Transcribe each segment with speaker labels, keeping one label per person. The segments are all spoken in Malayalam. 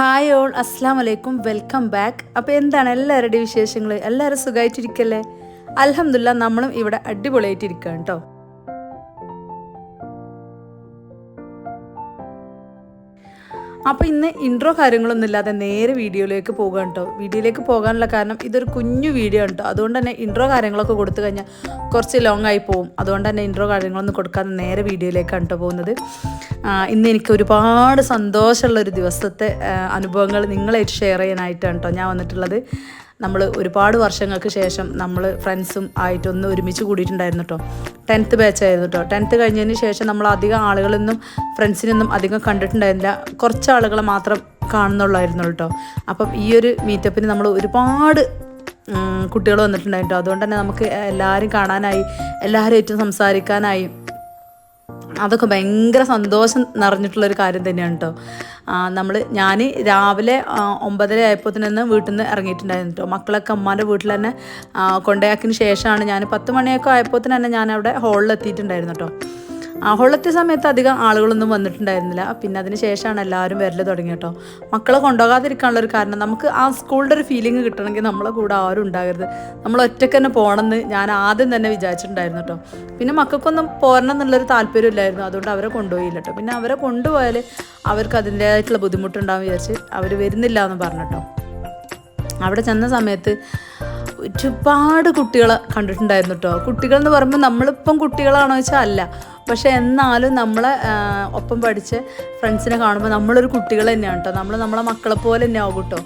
Speaker 1: ഹായ് ഓൾ അസ്സാം വലൈക്കും വെൽക്കം ബാക്ക് അപ്പോൾ എന്താണ് എല്ലാവരുടെയും വിശേഷങ്ങൾ എല്ലാവരും സുഖമായിട്ടിരിക്കല്ലേ അലഹമില്ല നമ്മളും ഇവിടെ അടിപൊളിയായിട്ടിരിക്കുകയാണ് കേട്ടോ അപ്പോൾ ഇന്ന് ഇൻട്രോ കാര്യങ്ങളൊന്നും ഇല്ലാതെ നേരെ വീഡിയോയിലേക്ക് പോകാൻ കേട്ടോ വീഡിയോയിലേക്ക് പോകാനുള്ള കാരണം ഇതൊരു കുഞ്ഞു വീഡിയോ കേട്ടോ അതുകൊണ്ട് തന്നെ ഇൻട്രോ കാര്യങ്ങളൊക്കെ കൊടുത്തു കഴിഞ്ഞാൽ കുറച്ച് ലോങ് ആയി പോകും അതുകൊണ്ട് തന്നെ ഇൻട്രോ കാര്യങ്ങളൊന്നും കൊടുക്കാതെ നേരെ വീഡിയോയിലേക്കാണ് കേട്ടോ പോകുന്നത്. ഇന്ന് എനിക്ക് ഒരുപാട് സന്തോഷമുള്ള ഒരു ദിവസത്തെ അനുഭവങ്ങൾ നിങ്ങളായിട്ട് ഷെയർ ചെയ്യാനായിട്ടാണ് കേട്ടോ ഞാൻ വന്നിട്ടുള്ളത്. നമ്മൾ ഒരുപാട് വർഷങ്ങൾക്ക് ശേഷം നമ്മൾ ഫ്രണ്ട്സും ആയിട്ടൊന്ന് ഒരുമിച്ച് കൂടിയിട്ടുണ്ടായിരുന്നു കേട്ടോ ടെൻത്ത് ബാച്ച് ആയിരുന്നു കേട്ടോ ടെൻത്ത് കഴിഞ്ഞതിന് ശേഷം നമ്മൾ അധികം ആളുകളൊന്നും ഫ്രണ്ട്സിനൊന്നും അധികം കണ്ടിട്ടുണ്ടായിരുന്നില്ല. കുറച്ച് ആളുകളെ മാത്രം കാണുന്നുള്ളായിരുന്നു കേട്ടോ അപ്പം ഈ ഒരു മീറ്റപ്പിന് നമ്മൾ ഒരുപാട് കുട്ടികൾ വന്നിട്ടുണ്ടായിരുന്നു കേട്ടോ അതുകൊണ്ട് തന്നെ നമുക്ക് എല്ലാവരും കാണാനായി എല്ലാവരുമായിട്ടും സംസാരിക്കാനായി അതൊക്കെ ഭയങ്കര സന്തോഷം നിറഞ്ഞിട്ടുള്ളൊരു കാര്യം തന്നെയാണ് കേട്ടോ നമ്മൾ ഞാൻ രാവിലെ ഒമ്പതര ആയപ്പോൾ തന്നെ വീട്ടിൽ നിന്ന് ഇറങ്ങിയിട്ടുണ്ടായിരുന്നു കേട്ടോ മക്കളൊക്കെ അമ്മാന്റെ വീട്ടിൽ തന്നെ കൊണ്ടയാക്കിന് ശേഷമാണ് ഞാൻ പത്ത് മണിയൊക്കെ ആയപ്പോൾ തന്നെ ഞാൻ അവിടെ ഹോളിൽ എത്തിയിട്ടുണ്ടായിരുന്നു കേട്ടോ ആ ഹോളിലെത്തിയ സമയത്ത് അധികം ആളുകളൊന്നും വന്നിട്ടുണ്ടായിരുന്നില്ല. പിന്നെ അതിന് ശേഷമാണ് എല്ലാവരും വരൽ തുടങ്ങി കേട്ടോ. മക്കളെ കൊണ്ടുപോകാതിരിക്കാനുള്ള ഒരു കാരണം നമുക്ക് ആ സ്കൂളിന്റെ ഒരു ഫീലിംഗ് കിട്ടണമെങ്കിൽ നമ്മളെ കൂടെ ആരും ഉണ്ടാകരുത്. നമ്മൾ ഒറ്റയ്ക്ക് തന്നെ പോകണമെന്ന് ഞാൻ ആദ്യം തന്നെ വിചാരിച്ചിട്ടുണ്ടായിരുന്നു കേട്ടോ. പിന്നെ മക്കൾക്കൊന്നും പോരണം എന്നുള്ളൊരു താല്പര്യമില്ലായിരുന്നു അതുകൊണ്ട് അവരെ കൊണ്ടുപോയില്ല കേട്ടോ. പിന്നെ അവരെ കൊണ്ടുപോയാൽ അവർക്ക് അതിന്റേതായിട്ടുള്ള ബുദ്ധിമുട്ടുണ്ടാകും വിചാരിച്ച് അവർ വരുന്നില്ല എന്ന് പറഞ്ഞു കേട്ടോ. അവിടെ ചെന്ന സമയത്ത് ഒരുപാട് കുട്ടികളെ കണ്ടിട്ടുണ്ടായിരുന്നു കേട്ടോ കുട്ടികൾ എന്ന് പറയുമ്പോൾ നമ്മളിപ്പം കുട്ടികളാണോ വെച്ചാൽ അല്ല. പക്ഷെ എന്നാലും നമ്മളെ ഒപ്പം പഠിച്ച ഫ്രണ്ട്സിനെ കാണുമ്പോൾ നമ്മളൊരു കുട്ടികൾ തന്നെയാണ് കേട്ടോ നമ്മൾ നമ്മളെ മക്കളെ പോലെ തന്നെ ആകും കേട്ടോ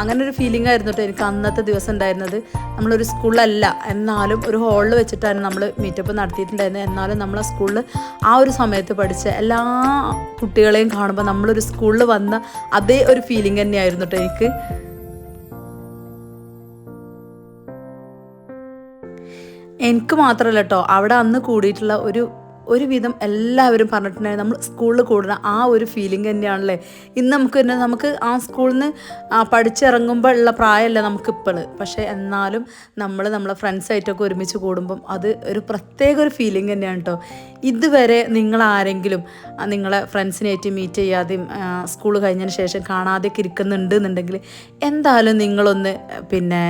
Speaker 1: അങ്ങനെ ഒരു ഫീലിംഗ് ആയിരുന്നു കേട്ടോ എനിക്ക് അന്നത്തെ ദിവസം ഉണ്ടായിരുന്നത്. നമ്മളൊരു സ്കൂളിലല്ല എന്നാലും ഒരു ഹോളിൽ വെച്ചിട്ടാണ് നമ്മൾ മീറ്റപ്പ് നടത്തിയിട്ടുണ്ടായിരുന്നത്. എന്നാലും നമ്മളെ സ്കൂളിൽ ആ ഒരു സമയത്ത് പഠിച്ച എല്ലാ കുട്ടികളെയും കാണുമ്പോൾ നമ്മളൊരു സ്കൂളിൽ വന്ന അതേ ഒരു ഫീലിംഗ് തന്നെയായിരുന്നു കേട്ടോ എനിക്ക്. എനിക്ക് മാത്രമല്ല കേട്ടോ അവിടെ അന്ന് കൂടിയിട്ടുള്ള ഒരു ഒരുവിധം എല്ലാവരും പറഞ്ഞിട്ടുണ്ടായിരുന്നു. നമ്മൾ സ്കൂളിൽ കൂടുന്ന ആ ഒരു ഫീലിംഗ് തന്നെയാണല്ലേ? ഇന്ന് നമുക്ക് തന്നെ നമുക്ക് ആ സ്കൂളിൽ നിന്ന് പഠിച്ചിറങ്ങുമ്പോൾ ഉള്ള പ്രായമല്ല നമുക്കിപ്പോൾ പക്ഷേ എന്നാലും നമ്മൾ നമ്മളെ ഫ്രണ്ട്സായിട്ടൊക്കെ ഒരുമിച്ച് കൂടുമ്പം അത് ഒരു പ്രത്യേക ഒരു ഫീലിംഗ് തന്നെയാണ് കേട്ടോ ഇതുവരെ നിങ്ങൾ ആരെങ്കിലും നിങ്ങളെ ഫ്രണ്ട്സിനായിട്ട് മീറ്റ് ചെയ്യാതെയും സ്കൂൾ കഴിഞ്ഞതിന് ശേഷം കാണാതെയൊക്കെ ഇരിക്കുന്നുണ്ട് എന്നുണ്ടെങ്കിൽ എന്തായാലും നിങ്ങളൊന്ന് പിന്നെ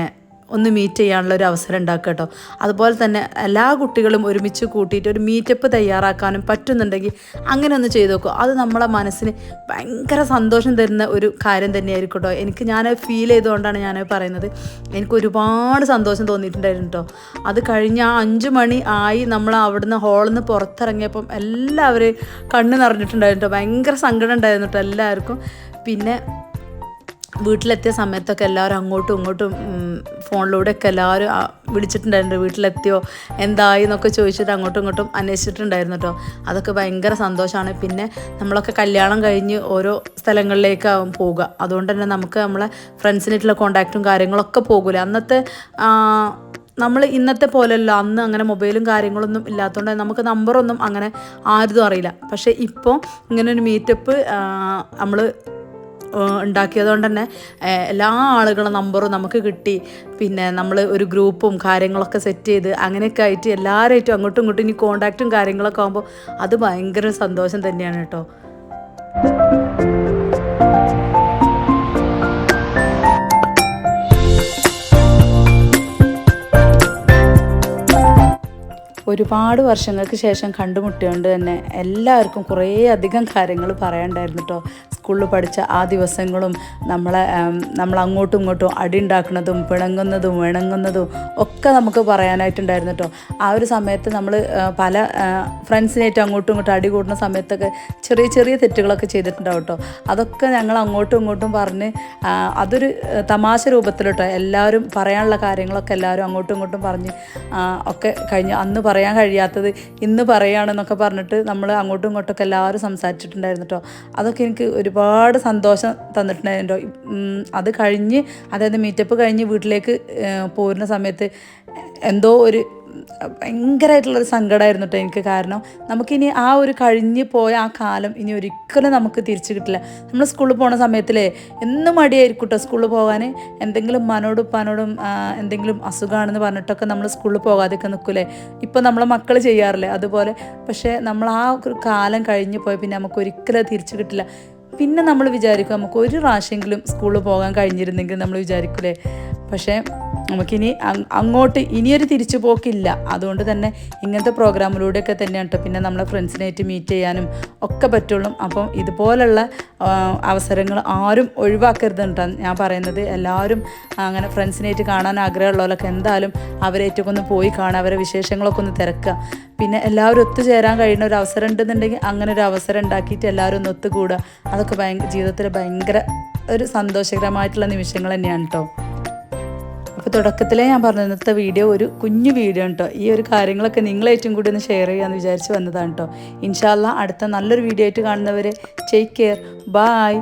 Speaker 1: ഒന്ന് മീറ്റ് ചെയ്യാനുള്ള ഒരു അവസരം ഉണ്ടാക്കുക കേട്ടോ. അതുപോലെ തന്നെ എല്ലാ കുട്ടികളും ഒരുമിച്ച് കൂട്ടിയിട്ട് ഒരു മീറ്റപ്പ് തയ്യാറാക്കാനും പറ്റുന്നുണ്ടെങ്കിൽ അങ്ങനെ ഒന്ന് ചെയ്ത് നോക്കുക അത് നമ്മളെ മനസ്സിന് ഭയങ്കര സന്തോഷം തരുന്ന ഒരു കാര്യം തന്നെയായിരിക്കും കേട്ടോ. എനിക്ക് ഞാൻ ഫീൽ ചെയ്തുകൊണ്ടാണ് ഞാൻ പറയുന്നത്. എനിക്ക് ഒരുപാട് സന്തോഷം തോന്നിയിട്ടുണ്ടായിരുന്നു കേട്ടോ. അത് കഴിഞ്ഞ് ആ അഞ്ച് മണി ആയി നമ്മൾ അവിടുന്ന് ഹാളിൽ നിന്ന് പുറത്തിറങ്ങിയപ്പം എല്ലാവരും കണ്ണ് നിറഞ്ഞിട്ടുണ്ടായിരുന്നു കേട്ടോ. ഭയങ്കര സങ്കടം ഉണ്ടായിരുന്നു കേട്ടോ എല്ലാവർക്കും. പിന്നെ വീട്ടിലെത്തിയ സമയത്തൊക്കെ എല്ലാവരും അങ്ങോട്ടും ഇങ്ങോട്ടും ഫോണിലൂടെ ഫോണിലൂടെയൊക്കെ എല്ലാവരും വിളിച്ചിട്ടുണ്ടായിരുന്നു. വീട്ടിലെത്തിയോ എന്തായി എന്നൊക്കെ ചോദിച്ചിട്ട് അങ്ങോട്ടും ഇങ്ങോട്ടും അന്വേഷിച്ചിട്ടുണ്ടായിരുന്നു കേട്ടോ അതൊക്കെ ഭയങ്കര സന്തോഷമാണ്. പിന്നെ നമ്മളൊക്കെ കല്യാണം കഴിഞ്ഞ് ഓരോ സ്ഥലങ്ങളിലേക്കാവും പോവുക. അതുകൊണ്ട് തന്നെ നമുക്ക് നമ്മളെ ഫ്രണ്ട്സിനായിട്ടുള്ള കോണ്ടാക്റ്റും കാര്യങ്ങളൊക്കെ പോകില്ല അന്നത്തെ നമ്മൾ ഇന്നത്തെ പോലെയല്ല. അന്ന് അങ്ങനെ മൊബൈലും കാര്യങ്ങളൊന്നും ഇല്ലാത്തതുകൊണ്ട് നമുക്ക് നമ്പറൊന്നും അങ്ങനെ ആരും അറിയില്ല. പക്ഷേ ഇപ്പോൾ ഇങ്ങനെ ഒരു മീറ്റപ്പ് നമ്മൾ ഉണ്ടാക്കിയതുകൊണ്ട് തന്നെ എല്ലാ ആളുകളുടെ നമ്പറും നമുക്ക് കിട്ടി. പിന്നെ നമ്മൾ ഒരു ഗ്രൂപ്പും കാര്യങ്ങളൊക്കെ സെറ്റ് ചെയ്ത് അങ്ങനെയൊക്കെ ആയിട്ട് എല്ലാവരുമായിട്ടും അങ്ങോട്ടും ഇങ്ങോട്ടും ഇനി കോണ്ടാക്റ്റും കാര്യങ്ങളൊക്കെ ആകുമ്പോൾ അത് ഭയങ്കര സന്തോഷം തന്നെയാണ് കേട്ടോ. ഒരുപാട് വർഷങ്ങൾക്ക് ശേഷം കണ്ടുമുട്ടിയോണ്ട് തന്നെ എല്ലാവർക്കും കുറേ അധികം കാര്യങ്ങൾ പറയാനുണ്ടായിരുന്നു കേട്ടോ സ്കൂളിൽ പഠിച്ച ആ ദിവസങ്ങളും നമ്മളെ നമ്മൾ അങ്ങോട്ടും ഇങ്ങോട്ടും അടി ഉണ്ടാക്കുന്നതും പിണങ്ങുന്നതും ഇണങ്ങുന്നതും ഒക്കെ നമുക്ക് പറയാനായിട്ടുണ്ടായിരുന്നു കേട്ടോ ആ ഒരു സമയത്ത് നമ്മൾ പല ഫ്രണ്ട്സിനായിട്ട് അങ്ങോട്ടും ഇങ്ങോട്ടും അടി കൂടുന്ന സമയത്തൊക്കെ ചെറിയ ചെറിയ തെറ്റുകളൊക്കെ ചെയ്തിട്ടുണ്ടാവും കേട്ടോ അതൊക്കെ ഞങ്ങൾ അങ്ങോട്ടും ഇങ്ങോട്ടും പറഞ്ഞ് അതൊരു തമാശ രൂപത്തിലോട്ടോ എല്ലാവരും പറയാനുള്ള കാര്യങ്ങളൊക്കെ എല്ലാവരും അങ്ങോട്ടും ഇങ്ങോട്ടും പറഞ്ഞ് ഒക്കെ കഴിഞ്ഞ് അന്ന് പറയാൻ കഴിയാത്തത് ഇന്ന് പറയുകയാണെന്നൊക്കെ പറഞ്ഞിട്ട് നമ്മൾ അങ്ങോട്ടും ഇങ്ങോട്ടൊക്കെ എല്ലാവരും സംസാരിച്ചിട്ടുണ്ടായിരുന്നു കേട്ടോ അതൊക്കെ എനിക്ക് ഒരുപാട് സന്തോഷം തന്നിട്ടുണ്ടായിരുന്നു അത് കഴിഞ്ഞ് അതായത് മീറ്റപ്പ് കഴിഞ്ഞ് വീട്ടിലേക്ക് പോരുന്ന സമയത്ത് എന്തോ ഒരു ഭയങ്കരമായിട്ടുള്ളൊരു സങ്കടമായിരുന്നു കേട്ടോ എനിക്ക്. കാരണം നമുക്കിനി ആ ഒരു കഴിഞ്ഞ് പോയ ആ കാലം ഇനി ഒരിക്കലും നമുക്ക് തിരിച്ചു കിട്ടില്ല. നമ്മൾ സ്കൂളിൽ പോണ സമയത്തിലേ എന്നും മടിയായിരിക്കും കേട്ടോ സ്കൂളിൽ പോകാൻ എന്തെങ്കിലും മനോടും ഉപ്പാനോടും എന്തെങ്കിലും അസുഖമാണെന്ന് പറഞ്ഞിട്ടൊക്കെ നമ്മൾ സ്കൂളിൽ പോകാതെയൊക്കെ നിൽക്കൂലേ ഇപ്പം നമ്മളെ മക്കൾ ചെയ്യാറില്ലേ? അതുപോലെ പക്ഷേ നമ്മൾ ആ ഒരു കാലം കഴിഞ്ഞ് പോയ പിന്നെ നമുക്ക് ഒരിക്കലും തിരിച്ചു കിട്ടില്ല. പിന്നെ നമ്മൾ വിചാരിക്കും നമുക്ക് ഒരു പ്രാവശ്യമെങ്കിലും സ്കൂളിൽ പോകാൻ കഴിഞ്ഞിരുന്നെങ്കിൽ നമ്മൾ വിചാരിക്കൂലേ. പക്ഷേ നമുക്കിനി അങ് അങ്ങോട്ട് ഇനിയൊരു തിരിച്ചു പോക്കില്ല അതുകൊണ്ട് തന്നെ ഇങ്ങനത്തെ പ്രോഗ്രാമിലൂടെയൊക്കെ തന്നെയാണ് കേട്ടോ പിന്നെ നമ്മളെ ഫ്രണ്ട്സിനായിട്ട് മീറ്റ് ചെയ്യാനും ഒക്കെ പറ്റുള്ളൂ. അപ്പം ഇതുപോലുള്ള അവസരങ്ങൾ ആരും ഒഴിവാക്കരുത് കേട്ടോ ഞാൻ പറയുന്നത്. എല്ലാവരും അങ്ങനെ ഫ്രണ്ട്സിനായിട്ട് കാണാൻ ആഗ്രഹമുള്ളവരൊക്കെ എന്തായാലും അവരേറ്റൊക്കെ ഒന്ന് പോയി കാണുക അവരെ വിശേഷങ്ങളൊക്കെ ഒന്ന് തിരക്കുക. പിന്നെ എല്ലാവരും ഒത്തുചേരാൻ കഴിയുന്ന ഒരു അവസരം ഉണ്ടെന്നുണ്ടെങ്കിൽ അങ്ങനെ ഒരു അവസരം ഉണ്ടാക്കിയിട്ട് എല്ലാവരും ഒന്ന് ഒത്തുകൂടുക. അതൊക്കെ ഭയങ്കര ജീവിതത്തിൽ ഭയങ്കര ഒരു സന്തോഷകരമായിട്ടുള്ള നിമിഷങ്ങൾ തന്നെയാണ് കേട്ടോ അപ്പോൾ തുടക്കത്തിലേ ഞാൻ പറഞ്ഞു ഇന്നത്തെ വീഡിയോ ഒരു കുഞ്ഞു വീഡിയോ കേട്ടോ ഈ ഒരു കാര്യങ്ങളൊക്കെ നിങ്ങളേറ്റവും കൂടി ഒന്ന് ഷെയർ ചെയ്യാമെന്ന് വിചാരിച്ച് വന്നതാണ് കേട്ടോ ഇൻഷാല്ല അടുത്ത നല്ലൊരു വീഡിയോ ആയിട്ട് കാണുന്നവരെ ടേക്ക് കെയർ ബായ്